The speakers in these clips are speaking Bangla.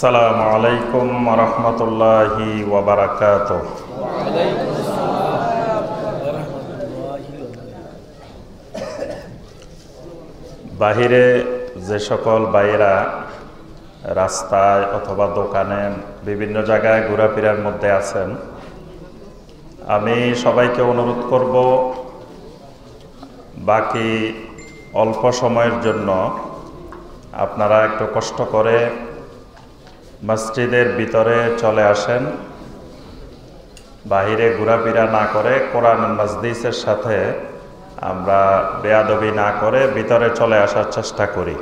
আসসালামু আলাইকুম রহমতুল্লাহি বাহিরে যে সকল বাইরা রাস্তায় অথবা দোকানে বিভিন্ন জায়গায় ঘোরাফেরার মধ্যে আছেন, আমি সবাইকে অনুরোধ করব, বাকি অল্প সময়ের জন্য আপনারা একটু কষ্ট করে মসজিদের ভিতরে চলে আসেন। বাহিরে ঘোরাফেরা না করে কোরআন মসজিদের সাথে আমরা বেয়াদবি না করে ভিতরে চলে আসার চেষ্টা করি।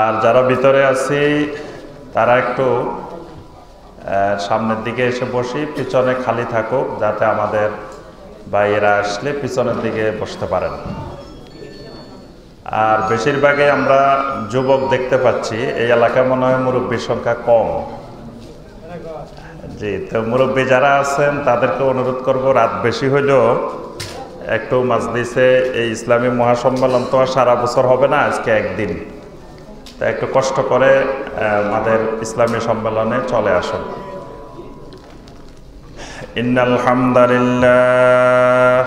আর যারা ভিতরে আছি, তারা একটু সামনের দিকে এসে বসি, পিছনে খালি থাকুক, যাতে আমাদের বাইরা আসলে পিছনের দিকে বসতে পারেন। আর বেশিরভাগই আমরা যুবক দেখতে পাচ্ছি, এই এলাকায় মনে হয় মুরব্বীর সংখ্যা কম। জি, তো মুরব্বী যারা আছেন, তাদেরকে অনুরোধ করব, রাত বেশি হইলেও একটু মাজলিসে এই ইসলামী মহাসম্মেলন তো আর সারা বছর হবে না, আজকে একদিন। তা একটু কষ্ট করে আমাদের ইসলামী সম্মেলনে চলে আসুন। ইন্নাল হামদালিল্লাহ।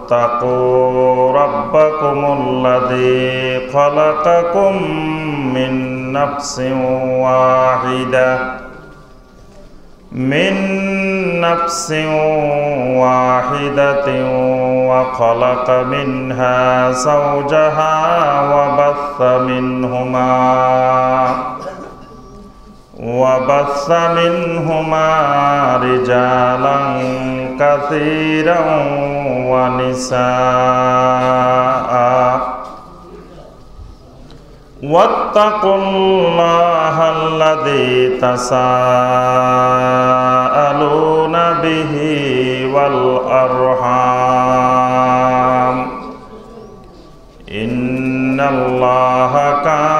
اتقوا ربكم الذي خلقكم من نفس واحدة. من نفس واحدة وخلق منها زوجها وبث منهما وبث منهما رجالا كثيرا ونساء واتقوا الله الذي تساءلون به والأرحام إن الله كان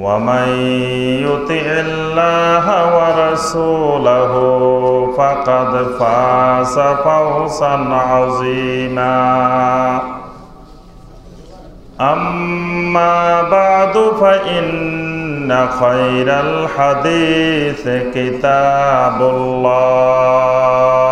ومن يطع الله ورسوله فقد فاز فوزا عظيما. أما بعد فإن خير الحديث كتاب الله.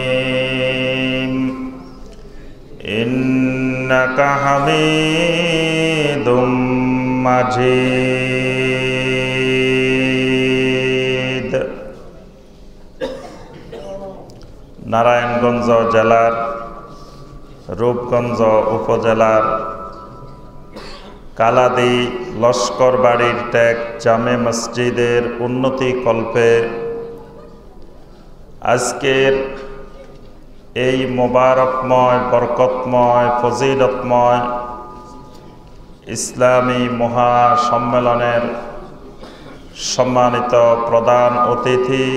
إنك حميد مجيد নারায়ণগঞ্জ জেলার রূপগঞ্জ উপজেলার কালাদি লস্কর বাড়ির ট্যাগ জামে মসজিদের উন্নতি কল্পে আজকের এই মোবারকময়, বরকতময়, ফজিলতময় ইসলামী মহা সম্মেলনের সম্মানিত প্রধান অতিথি,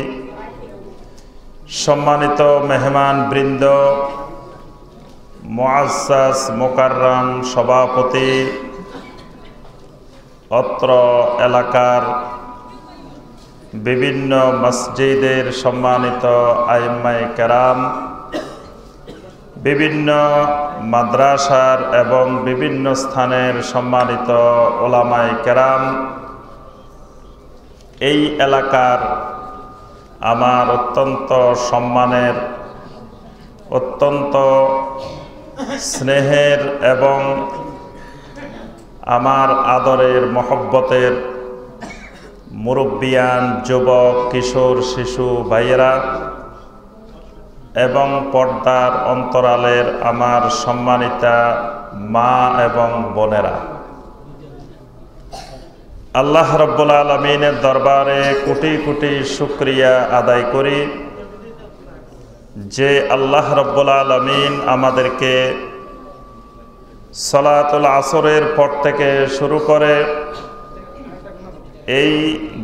সম্মানিত মেহমান বৃন্দ মোয়াসাস মোকাররাম সভাপতি, অত্র এলাকার বিভিন্ন মসজিদের সম্মানিত আইম্মাই কেরাম বিভিন্ন মাদ্রাসার এবং বিভিন্ন স্থানের সম্মানিত ওলামাই কেরাম, এই এলাকার আমার অত্যন্ত সম্মানের, অত্যন্ত স্নেহের এবং আমার আদরের মহব্বতের মুরব্বিয়ান, যুবক, কিশোর, শিশু, ভাইয়েরা এবং পর্দার অন্তরালের আমার সম্মানিতা মা এবং বোনেরা। আল্লাহ রব্বুল আলমিনের দরবারে কোটি কোটি শুক্রিয়া আদায় করি যে আল্লাহ রব্বুল আলমিন আমাদেরকে সলাতুল আসরের পর থেকে শুরু করে এই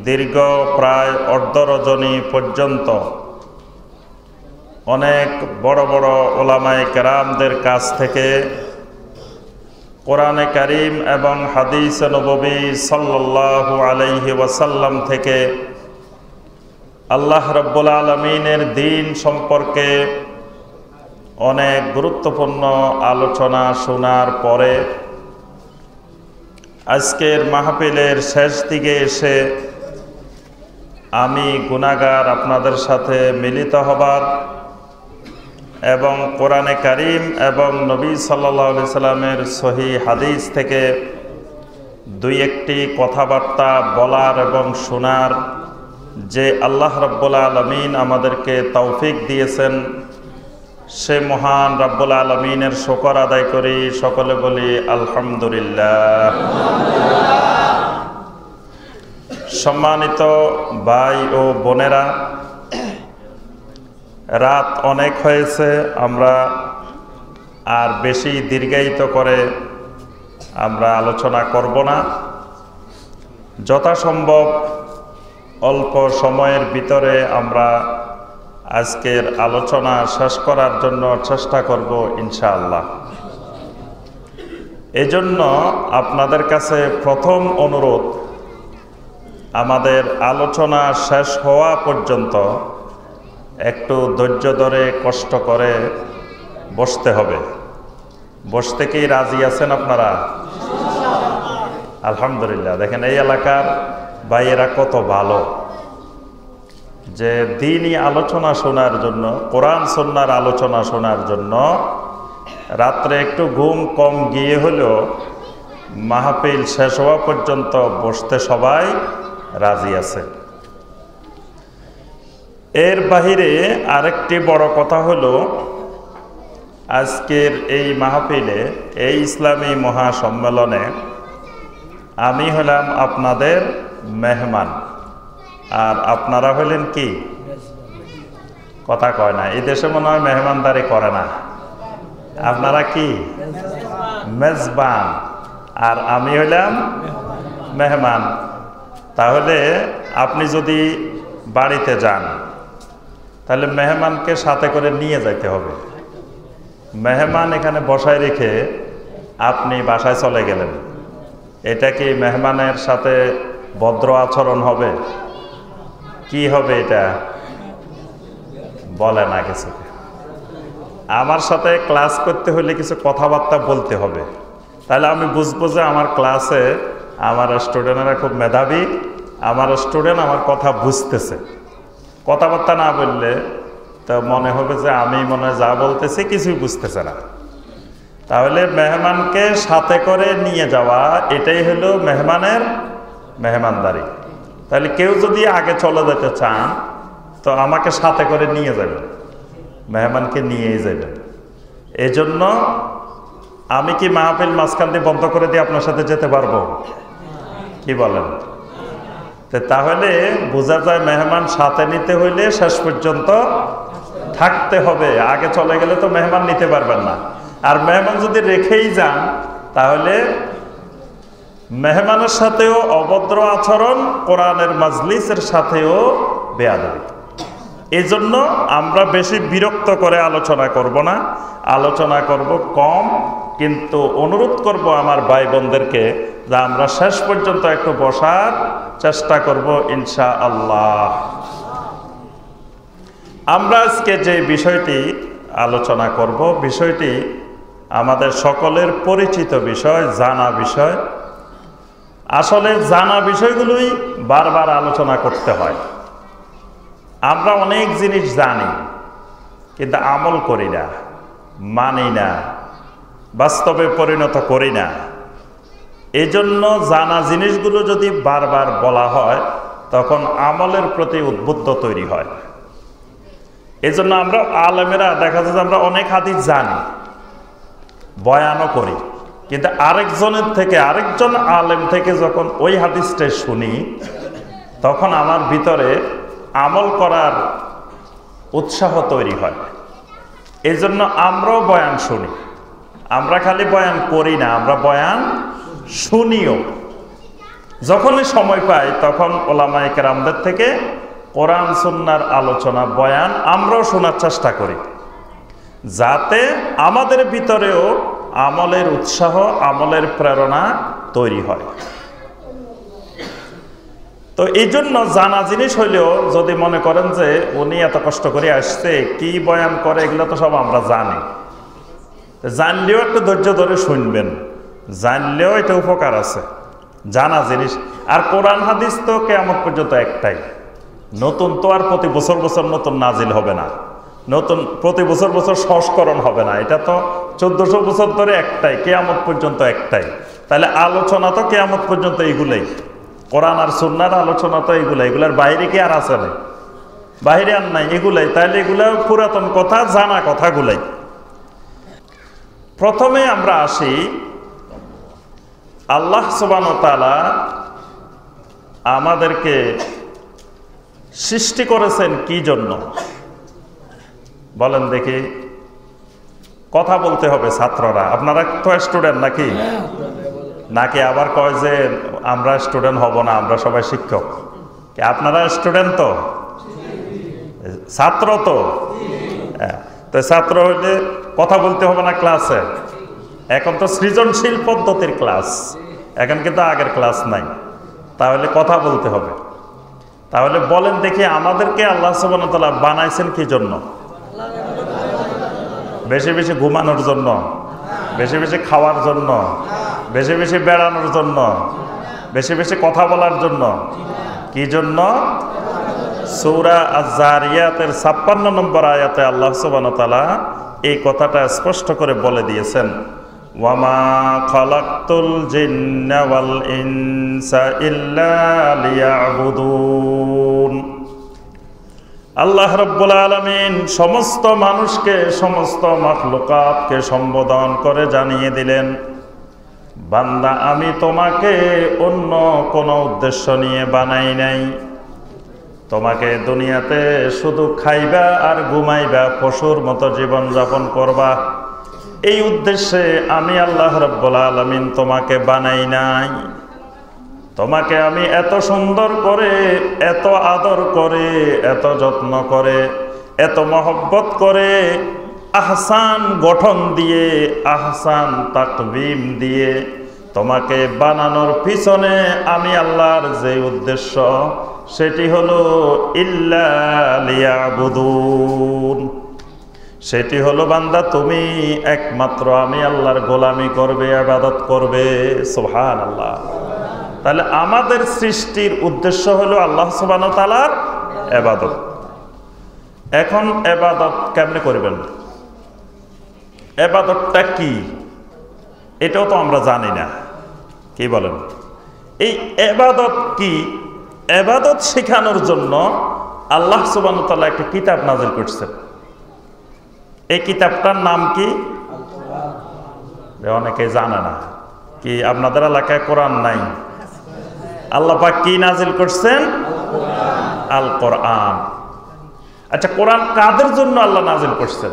দীর্ঘ প্রায় অর্ধরজনী পর্যন্ত অনেক বড় বড় ওলামায় কেরামদের কাছ থেকে কোরআনে করিম এবং হাদিস নবী সাল্লাল্লাহু আলাইহি ওয়াসাল্লাম থেকে আল্লাহ রব্বুল আলমিনের দিন সম্পর্কে অনেক গুরুত্বপূর্ণ আলোচনা শোনার পরে আজকের মাহফিলের শেষ দিকে এসে আমি গুণাগার আপনাদের সাথে মিলিত হবার এবং কোরআনে কারিম এবং নবী সাল্লি সাল্লামের সহি হাদিস থেকে দুই একটি কথাবার্তা বলার এবং শোনার যে আল্লাহ রব্বুল আলমিন আমাদেরকে তৌফিক দিয়েছেন, সে মহান রব্বুল আলমিনের শকর আদায় করি, সকলে বলি আলহামদুলিল্লাহ। সম্মানিত ভাই ও বোনেরা রাত অনেক হয়েছে, আমরা আর বেশি দীর্ঘায়িত করে আমরা আলোচনা করব না। যথাসম্ভব অল্প সময়ের ভিতরে আমরা আজকের আলোচনা শেষ করার জন্য চেষ্টা করব ইনশাআল্লাহ। এজন্য আপনাদের কাছে প্রথম অনুরোধ, আমাদের আলোচনা শেষ হওয়া পর্যন্ত একটু ধৈর্য ধরে, কষ্ট করে বসতে হবে। বসতে কি রাজি আছেন আপনারা? আলহামদুলিল্লাহ। দেখেন, এই এলাকার ভাইয়েরা কত ভালো। যে দিনই আলোচনা শোনার জন্য, কোরআন সন্ন্যার আলোচনা শোনার জন্য, রাত্রে একটু ঘুম কম গিয়ে হলেও মাহফিল শেষ হওয়া পর্যন্ত বসতে সবাই রাজি আছে। এর বাহিরে আরেকটি বড় কথা হলো, আজকের এই মাহফিলে, এই ইসলামী মহাসম্মেলনে আমি হলাম আপনাদের মেহমান। আর আপনারা হলেন কি? কথা কয় না। এই দেশে মনে হয় মেহমানদারি করে না। আপনারা কি? মেজবান। আর আমি হইলাম মেহমান। তাহলে আপনি যদি বাড়িতে যান তাহলে মেহমানকে সাথে করে নিয়ে যাইতে হবে। মেহমান এখানে বসায় রেখে আপনি বাসায় চলে গেলেন। এটা কি মেহমানের সাথে ভদ্র আচরণ হবে? কি হবে এটা? বলে না কিছু আমার সাথে ক্লাস করতে হলে কিছু কথাবার্তা বলতে হবে। তাহলে আমি বুঝব যে আমার ক্লাসে আমার স্টুডেন্টরা খুব মেধাবী, আমার স্টুডেন্ট আমার কথা বুঝতেছে। কথাবার্তা না বললে তো মনে হবে যে আমি মনে যা বলতেছি কিছুই বুঝতেছে না। তাহলে মেহমানকে সাথে করে নিয়ে যাওয়া, এটাই হলো মেহমানের মেহমানদারি। তাহলে কেউ যদি আগে চলে যেতে চান, তো আমাকে সাথে করে নিয়ে যাবেন, মেহমানকে নিয়েই যাবেন। এই জন্য আমি কি মাহফিল মাঝখান দিয়ে বন্ধ করে দিয়ে আপনার সাথে যেতে পারব? কি বলেন? তাহলে বোঝা যায় মেহমান সাথে নিতে হইলে শেষ পর্যন্ত থাকতে হবে। আগে চলে গেলে তো মেহমান নিতে পারবেন না। আর মেহমান যদি রেখেই যান, তাহলে মেহমানের সাথেও অভদ্র আচরণ, কোরআনের মাজলিসের সাথেও বেয়াদবি। এই জন্য আমরা বেশি বিরক্ত করে আলোচনা করব না। আলোচনা করব কম, কিন্তু অনুরোধ করব আমার ভাই বোনদেরকে যে আমরা শেষ পর্যন্ত একটু বসার চেষ্টা করব ইনশা আল্লাহ আমরা আজকে যে বিষয়টি আলোচনা করব, বিষয়টি আমাদের সকলের পরিচিত বিষয়, জানা বিষয়। আসলে জানা বিষয়গুলোই বারবার আলোচনা করতে হয়। আমরা অনেক জিনিস জানি, কিন্তু আমল করি না, মানি না, বাস্তবে পরিণত করি না। এই জন্য জানা জিনিসগুলো যদি বারবার বলা হয়, তখন আমলের প্রতি উদ্বুদ্ধ তৈরি হয়। এই জন্য আমরা আলেমেরা দেখা যায় যে আমরা অনেক হাদিস জানি, বয়ানও করি, কিন্তু আরেকজনের থেকে, আরেকজন আলেম থেকে যখন ওই হাদিসটা শুনি, তখন আমার ভিতরে আমল করার উৎসাহ তৈরি হয়। এই জন্য আমরাও বয়ান শুনি। আমরা খালি বয়ান করি না, আমরা বয়ান শুনিও। যখনই সময় পাই, তখন ওলামাই কেরামদের থেকে কোরআন, সুন্নার আলোচনা, বয়ান আমরাও শোনার চেষ্টা করি। যাতে আমাদের ভিতরেও আমলের উৎসাহ, আমলের প্রেরণা তৈরি হয়। তো এই জন্য জানা জিনিস হইলেও যদি মনে করেন যে উনি এত কষ্ট করে আসছে, কি বয়ান করে, এগুলো তো সব আমরা জানি। জানলেও একটু ধৈর্য ধরে শুনবেন। জানলেও এটা উপকার আছে। জানা জিনিস। আর কোরআন হাদিস তো কেমন পর্যন্ত একটাই। নতুন তো আর প্রতি বছর বছর নতুন নাজিল হবে না। নতুন প্রতি বছর বছর সংস্করণ হবে না। এটা তো চোদ্দশো বছর ধরে একটাই, কেয়ামত পর্যন্ত একটাই। তাহলে আলোচনা তো কেয়ামত পর্যন্ত এইগুলোই কোরআন আর সুন্নার আলোচনা তো এইগুলো এগুলার বাইরে কি আর আছে না বাইরে আর নাই, এগুলাই। তাহলে এগুলা পুরাতন কথা, জানা কথাগুলাই। প্রথমে আমরা আসি, আল্লাহ তালা আমাদেরকে সৃষ্টি করেছেন কি জন্য? বলেন দেখি। কথা বলতে হবে ছাত্ররা। আপনারা তো স্টুডেন্ট নাকি? নাকি আবার কয় যে আমরা স্টুডেন্ট হব না আমরা সবাই শিক্ষক আপনারা স্টুডেন্ট তো? ছাত্র তো? হ্যাঁ, তো ছাত্র হইলে কথা বলতে হবে না ক্লাসে। এখন তো সৃজনশীল পদ্ধতির ক্লাস এখন কিন্তু আগের ক্লাস নাই। তাহলে কথা বলতে হবে। তাহলে বলেন দেখি আমাদেরকে আল্লাহ সুবাহতাল্লাহ বানাইছেন কি জন্য? বেশি বেশি ঘুমানোর জন্য বেশি বেশি খাওয়ার জন্য বেশি বেশি বেড়ানোর জন্য, বেশি বেশি কথা বলার জন্য। কি জন্য? সৌরা আজারিয়াতের ছাপ্পান্ন নম্বর আয়াতে আল্লাহ সুবানতালা এই কথাটা স্পষ্ট করে বলে দিয়েছেন। ওয়ামা ইনসা ইল্লা আল্লাহ রব্বুল আলমিন সমস্ত মানুষকে, সমস্ত মখলুকাতকে সম্বোধন করে জানিয়ে দিলেন বান্দা, আমি তোমাকে অন্য কোনো উদ্দেশ্য নিয়ে বানাই নাই। তোমাকে দুনিয়াতে শুধু খাইবা আর ঘুমাইবা, পশুর মতো জীবন যাপন করবা। এই উদ্দেশ্যে আমি আল্লাহ রব্বুল আলমিন তোমাকে বানাই নাই। তোমাকে আমি এত সুন্দর করে, এত আদর করে, এত যত্ন করে, এত মহব্বত করে আহসান গঠন দিয়ে, আহসান তাকবিম দিয়ে তোমাকে বানানোর পিছনে আমি আল্লাহর যে উদ্দেশ্য, সেটি হলো ইল্লাবুদুন সেটি হলো, বান্দা, তুমি একমাত্র আমি আল্লাহর গোলামি করবে, আবাদত করবে। সোহান আল্লাহ তাহলে আমাদের সৃষ্টির উদ্দেশ্য হলো আল্লাহ সুবান তালার এবাদত এখন এবাদত কেমনে করবেন? এবাদতটা কি? এটাও তো আমরা জানি না। কি বলেন? এই এবাদত কি? এবাদত শেখানোর জন্য আল্লাহ সুবান তাল্লাহ একটা কিতাব নাজিল করছেন এই কিতাবটার নাম কি? অনেকে জানে না। কি আপনাদের এলাকায় কোরআন নাই? আল্লাহ কি নাজিল করছেন? আল কোরআন। আচ্ছা কোরআন কাদের জন্য আল্লাহ নাজিল করছেন?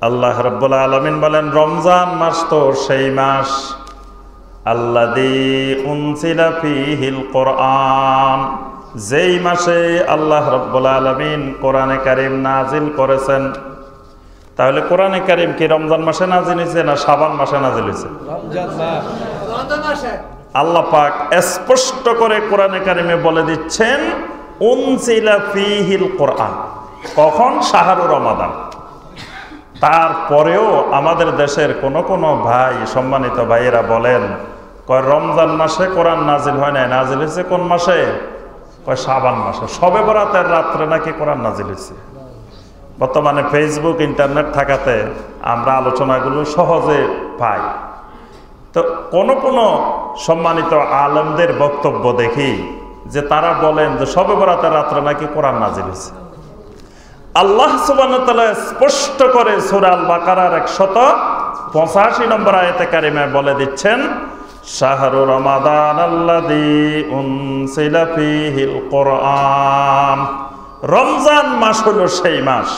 আল্লাহ রাব্বুল আলামিন বলেন রমজান মাস তো সেই মাস কোরআন। যেই মাসে আল্লাহ রব্বুল আলমিন কোরআনে কারিম নাজিল করেছেন তাহলে কোরআনে কারিম কি রমজান মাসে নাজিল হয়েছে না সাবান মাসে নাজিল হয়েছে আল্লাহ পাক স্পষ্ট করে কোরআনে কারিমে বলে দিচ্ছেন উনসিলা ফিহিল কোরআন। কখন? শাহরু রমাদান। তারপরেও আমাদের দেশের কোন কোন ভাই, সম্মানিত ভাইয়েরা বলেন, কয় রমজান মাসে কোরআন নাজিল হয় নাই? নাজিল হয়েছে কোন মাসে? কয় সাবান মাসে। সবে বরাতের রাত্রে নাকি কোরআন নাজিল হয়েছে? বর্তমানে ফেসবুক, ইন্টারনেট থাকাতে আমরা আলোচনাগুলো সহজে পাই। তো কোন কোন সম্মানিত আলমদের বক্তব্য দেখি যে তারা বলেন যে সবে বরাতের রাত্রে নাকি কোরআন নাজিল হয়েছে। আল্লাহ সুবান স্পষ্ট করে সুরাল বাকারার একশত পঁচাশি নম্বর আয়তে কারিমায় বলে দিচ্ছেন, শাহরু রমাদান কোরআন রমজান মাস হলো সেই মাস,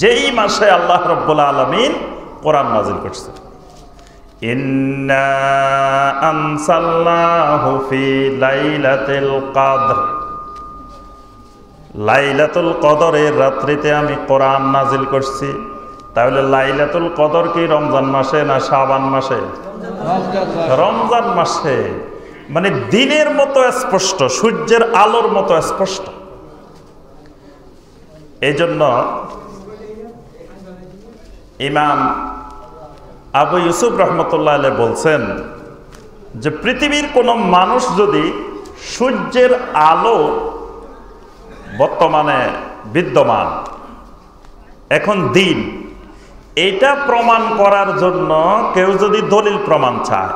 যেই মাসে আল্লাহ রব্বুল আলমিন কোরআন নাজিল করছে ইন্না আনসাল্লাহু ফি লাইলাতিল কদর। লাইলাতুল কদরের রাত্রিতে আমি কোরআন নাজিল করছি। তাহলে লাইলাতুল কদর কি রমজান মাসে না শাবান মাসে? রমজান মাসে। মানে দিনের মতো স্পষ্ট, সূর্যের আলোর মতো স্পষ্ট। এই জন্য ইমাম আবু ইউসুফ রহমতুল্লাহ বলছেন যে পৃথিবীর কোনো মানুষ যদি সূর্যের আলো বর্তমানে বিদ্যমান। এখন দিন। এটা প্রমাণ করার জন্য কেউ যদি দলিল প্রমাণ চায়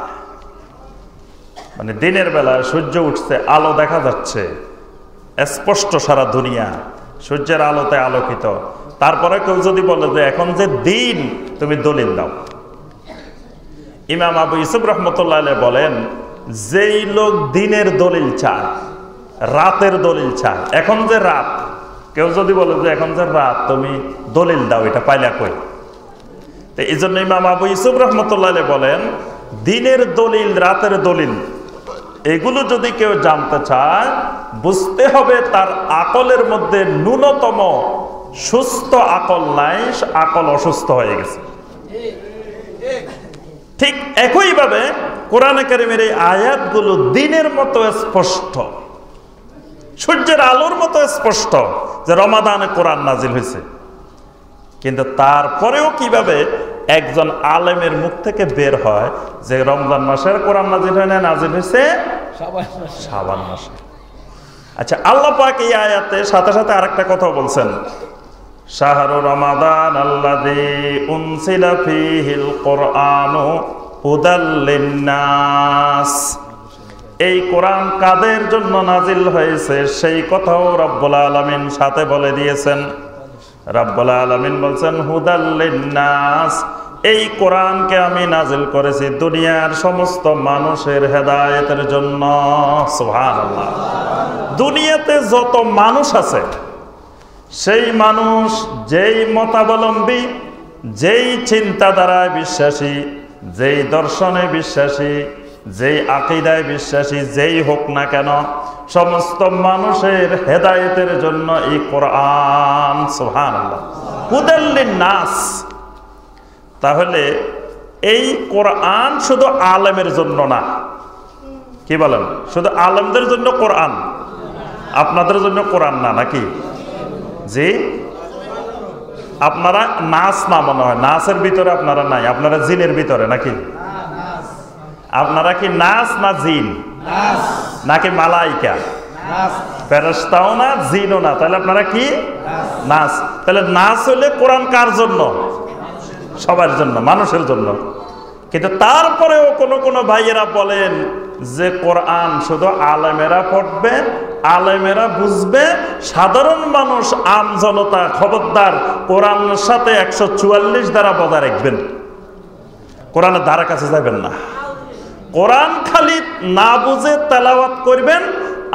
মানে দিনের বেলায় সূর্য উঠছে, আলো দেখা যাচ্ছে, স্পষ্ট সারা দুনিয়া, সূর্যের আলোতে আলোকিত। তারপরে কেউ যদি বলে যে এখন যে দিন, তুমি দলিল দাও। ইমাম আবু ইসুফ রহমতুল্লাহ বলেন, যেই লোক দিনের দলিল চায় রাতের দলিল চায় এখন যে রাত, কেউ যদি বলে যে এখন যে রাত, তুমি দলিল দাও, এটা পাইলা কই? তো এই জন্য ইমাম আবু ইসুফ রহমতুল্লাহ বলেন, দিনের দলিল, রাতের দলিল, এগুলো যদি কেউ জানতে চায়, বুঝতে হবে তার আকলের মধ্যে ন্যূনতম সুস্থ আকল নাই আকল অসুস্থ হয়ে গেছে। ঠিক একইভাবে কোরআন কারিমের এই আয়াতগুলো দিনের মতো স্পষ্ট। সূর্যের আলোর মতো স্পষ্ট যে রমাদানে কোরআন নাজিল হয়েছে। কিন্তু তারপরেও কীভাবে একজন আলেমের মুখ থেকে বের হয় যে রমজান মাসের কোরআন নাজিল হয় না নাজিল হয়েছে সাবান মাসে। আচ্ছা আল্লাহ পাক এই আয়াতে সাথে সাথে আরেকটা কথা বলছেন। শাহরু রমাদান আল্লাযী উনসিলা ফীহিল কুরআনু হুদাল লিন্নাস। এই কোরআন কাদের জন্য নাজিল হয়েছে? সেই কথাও রব্বুল আলামিন সাথে বলে দিয়েছেন। রব্বুল আলামিন বলছেন, হুদাল লিন্নাস। এই কোরআনকে আমি নাজিল করেছি দুনিয়ার সমস্ত মানুষের হেদায়েতের জন্য। দুনিয়াতে যত মানুষ আছে, সেই মানুষ যেই মতাবলম্বী, যেই চিন্তাধারায় বিশ্বাসী, যেই দর্শনে বিশ্বাসী যেই আকিদায় বিশ্বাসী, যেই হোক না কেন, সমস্ত মানুষের হেদায়েতের জন্য এই কোরআন সুহান নাস। তাহলে এই কোরআন শুধু আলেমের জন্য না। কি বলেন? শুধু আলেমদের জন্য কোরআন? আপনাদের জন্য কোরআন না, নাকি? জি? আপনারা নাচ না মনে হয়। নাচের ভিতরে আপনারা নাই, আপনারা জিনের ভিতরে, নাকি? আপনারা কি নাচ না জিন? নাকি মালাইকা? ফেরস্তাও না জিনও না। তাহলে আপনারা কি? নাচ তাহলে নাচ হলে কোরআন কার জন্য? সবার জন্য মানুষের জন্য। কিন্তু তারপরেও কোনো কোনো ভাইয়েরা বলেন যে কোরআন শুধু আলেমেরা পড়বে আলেমেরা বুঝবে। সাধারণ মানুষ আম জনতা খবরদার কোরআনের সাথে একশো চুয়াল্লিশ দ্বারা বজায় রাখবেন। কোরআনের ধারা কাছে যাবেন না। কোরআন খালি না বুঝে তেলাওয়াত করবেন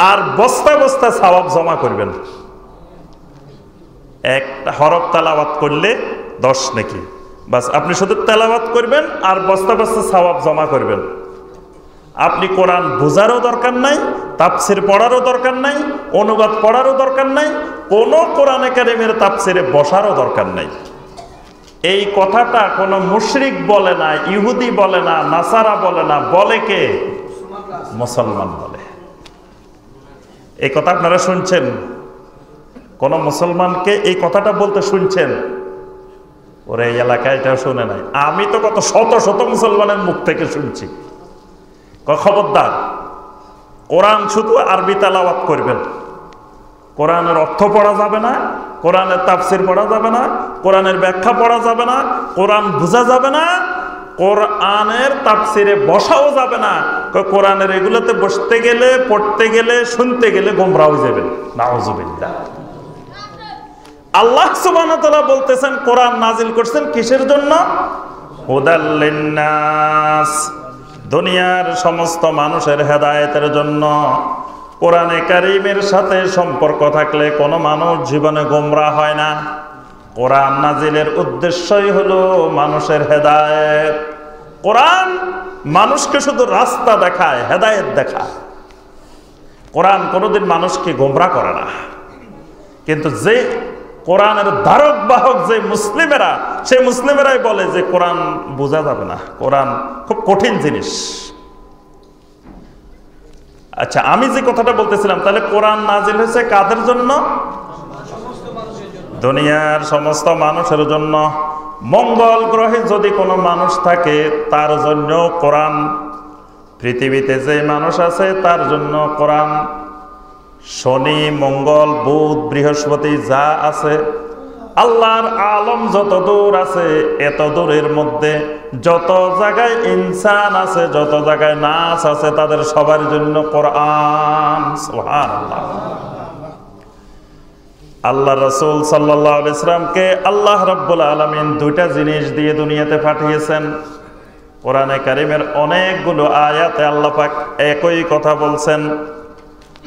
আর বস্তা বস্তা সওয়াব জমা করবেন। একটা হরফ তেলাওয়াত করলে দশ নাকি? বাস, আপনি শুধু তেলাওয়াত করবেন আর বস্তা বস্তা সওয়াব জমা করবেন। আপনি কোরআন বোঝারও দরকার নাই তাপসির পড়ারও দরকার নাই, অনুবাদ পড়ারও দরকার নাই, কোনো কোরআন একাডেমির তাপসিরে বসারও দরকার নাই। এই কথাটা কোনো মুশরিক বলে না, ইহুদি বলে না, নাসারা বলে না, বলে কে? মুসলমান বলে। এই কথা আপনারা শুনছেন? কোন মুসলমানকে এই কথাটা বলতে শুনছেন? ওরে, এই এলাকায় এটা শুনে নাই। আমি তো কত শত শত মুসলমানের মুখ থেকে শুনছি। খবরদার? কোরআন শুধু আরবি তালাওয়াত করবেন। কোরআনের অর্থ পড়া যাবে না, কোরআনের তাফসির পড়া যাবে না, কোরআনের ব্যাখ্যা পড়া যাবে না, কোরআন বোঝা যাবে না, কোরআনের তাফসিরে বসাও যাবে না। কোরআনের এগুলোতে বসতে গেলে, পড়তে গেলে, শুনতে গেলে গোমরা হয়ে যাবেন নাওজুবিল্লাহ আল্লাহ সুবাহ বলতেছেন, কোরআন নাজিল করছেন কিসের জন্য? দুনিয়ার সমস্ত মানুষের হেদায়েতের জন্য। কোরআনে কারিমের সাথে সম্পর্ক থাকলে কোনো মানুষ জীবনে গোমরা হয় না। কোরআন নাজিলের উদ্দেশ্যই হলো মানুষের হেদায়েত। কোরআন মানুষকে শুধু রাস্তা দেখায়, হেদায়েত দেখায়। কোরআন কোনোদিন মানুষকে গোমরা করে না। কিন্তু যে কোরআনের ধারক বাহক যে মুসলিমেরা সেই মুসলিমেরাই বলে যে কোরআন বোঝা যাবে না। কোরআন খুব কঠিন জিনিস। আচ্ছা আমি যে কথাটা বলতেছিলাম, তাহলে কোরআন নাজিল হয়েছে কাদের জন্য? দুনিয়ার সমস্ত মানুষের জন্য। মঙ্গল গ্রহে যদি কোনো মানুষ থাকে, তার জন্য কোরআন। পৃথিবীতে যে মানুষ আছে, তার জন্য কোরআন। শনি, মঙ্গল, বুধ, বৃহস্পতি যা আছে আল্লাহর আলম যত দূর আছে, এত দূরের মধ্যে যত জায়গায় ইনসান আছে, যত জায়গায় নাচ আছে, তাদের সবার জন্য কোরআন। আল্লাহ রসুল সাল্লাহ ইসলামকে আল্লাহ রব্বুল আলমিন দুইটা জিনিস দিয়ে দুনিয়াতে পাঠিয়েছেন। কোরআনে কারিমের অনেকগুলো আয়াতে আল্লাহ পাক একই কথা বলছেন।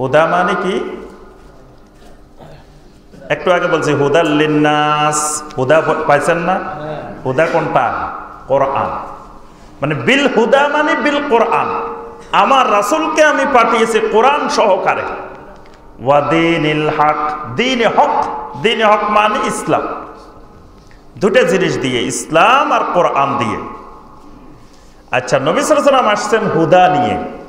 হুদা মানে কি? একটু আগে বলছি হুদাল্লিনাস হুদা পাইছেন না? হুদা কোনটা? কোরআন। মানে বিল হুদা মানে বিল কোরআন। আমার রাসূলকে আমি পাঠিয়েছি কোরআন সহকারে। হক, দিন হক দিন হক মানে ইসলাম। দুটো জিনিস দিয়ে, ইসলাম আর কোরআন দিয়ে। আচ্ছা নবী সালাম আসছেন হুদা নিয়ে।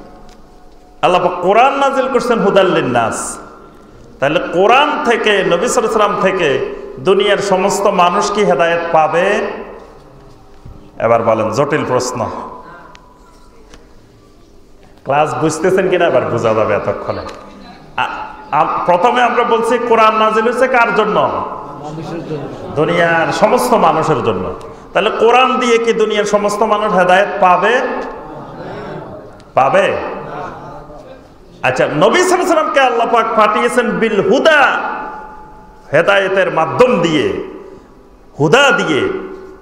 আল্লাহ কোরআন নাজিল করছেন হুদাল্লিন নাস তাহলে কোরআন থেকে, নবী সালাম থেকে দুনিয়ার সমস্ত মানুষ কি হেদায়েত পাবে? এবার বলেন, জটিল প্রশ্ন। ক্লাস বুঝতেছেন কিনা? এবার বোঝা যাবে এতক্ষণে। প্রথমে আমরা বলছি কোরআন নাজিল হয়েছে কার জন্য? দুনিয়ার সমস্ত মানুষের জন্য। তাহলে কোরআন দিয়ে কি দুনিয়ার সমস্ত মানুষ হেদায়েত পাবে? পাবে। আচ্ছা নবী সালামকে আল্লাহ পাক পাঠিয়েছেন বিল হুদা, হেদায়েতের মাধ্যম দিয়ে, হুদা দিয়ে।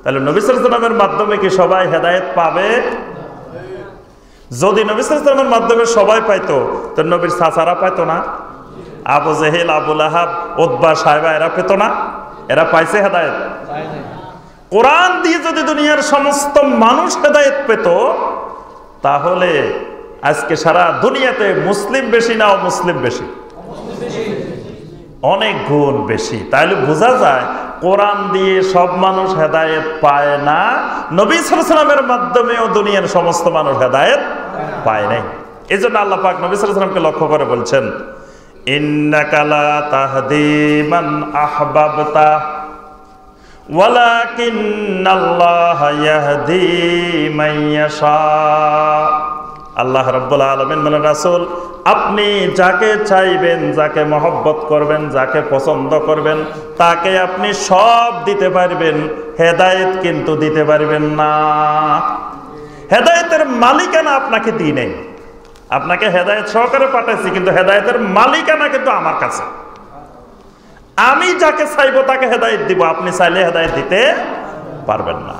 তাহলে নবী সালামের মাধ্যমে কি সবাই হেদায়েত পাবে? যদি নবী সালামের মাধ্যমে সবাই পাইতো, তো নবীর চাচারা পাইতো না? আবু জেহেল আবুল আহাব ওদবা সাহেবা, এরা পেত না? এরা পাইছে হেদায়েত? কোরআন দিয়ে যদি দুনিয়ার সমস্ত মানুষ হেদায়েত পেত, তাহলে আজকে সারা দুনিয়াতে মুসলিম বেশি না মুসলিম বেশি? অনেক গুণ বেশি। তাহলে বোঝা যায়, কোরআন দিয়ে সব মানুষ হেদায়েত পায় না, নবী সালামের মাধ্যমেও দুনিয়ার সমস্ত মানুষ হেদায়েত পায় নাই। এই জন্য আল্লাহ পাক নবী সালামকে লক্ষ্য করে বলছেন ইন্নাকালা আল্লাহ রব্বুল আলমিন মানে রাসুল, আপনি যাকে চাইবেন, যাকে মহব্বত করবেন, যাকে পছন্দ করবেন, তাকে আপনি সব দিতে পারবেন, হেদায়েত কিন্তু দিতে পারবেন না। হেদায়েতের মালিকানা আপনাকে দিই নেই। আপনাকে হেদায়েত সহকারে পাঠাইছি, কিন্তু হেদায়েতের মালিকানা কিন্তু আমার কাছে। আমি যাকে চাইব, তাকে হেদায়েত দিব, আপনি চাইলে হেদায়েত দিতে পারবেন না।